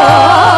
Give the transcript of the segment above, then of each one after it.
Oh.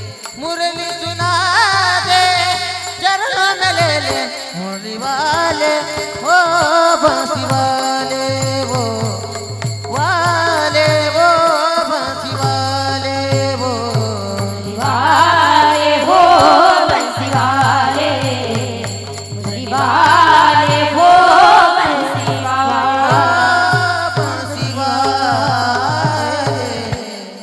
হরিবালে ও বাঁশিবালে